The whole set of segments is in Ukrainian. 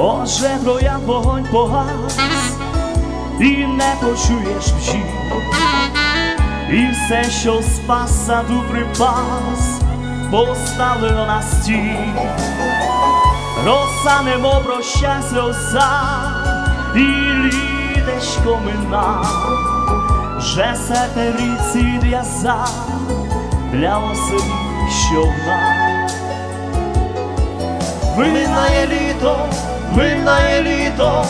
Отже, троян вогонь погас, і не почуєш вжі, і все, що спас саду припас, поставлено на стіл. Роса немов прощай сльоза, і літечко мина, вже себе ріці в'яза для оселі, що вна. Минає літо, минає літо,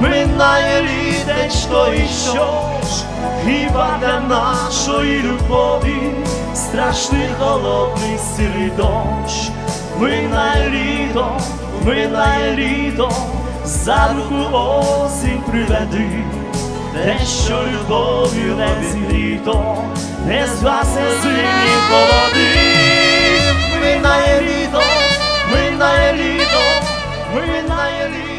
минає літечко і що ж, хіба для нашої любові страшний холодний сирий дощ, минає літо, минає літо, за руку осінь приведи, те, що любов'ю не зігріто, не згасне зимні холоди, минає літо. Минає рік.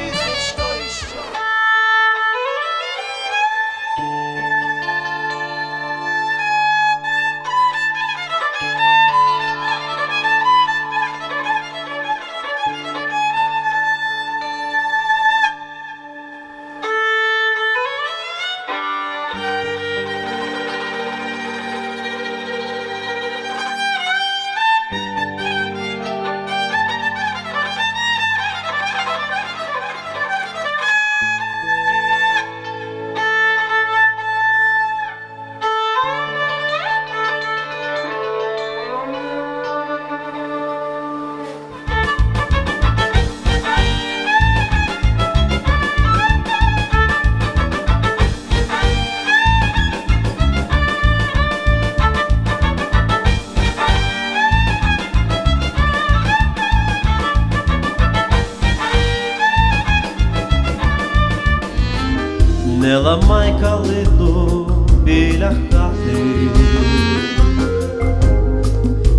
Не ламай калину біля хати,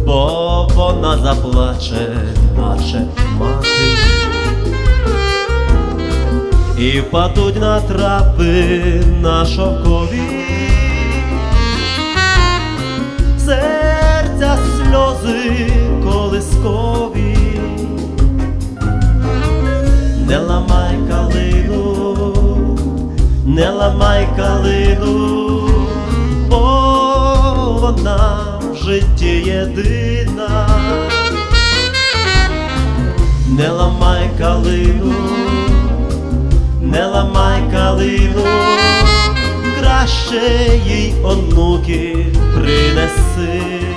бо вона заплаче, наче мати, і впадуть на трапи на шовкові, серця сльози колискові. Не ламай не ламай калину, бо вона в житті єдина. Не ламай калину, не ламай калину, краще їй онуки принеси.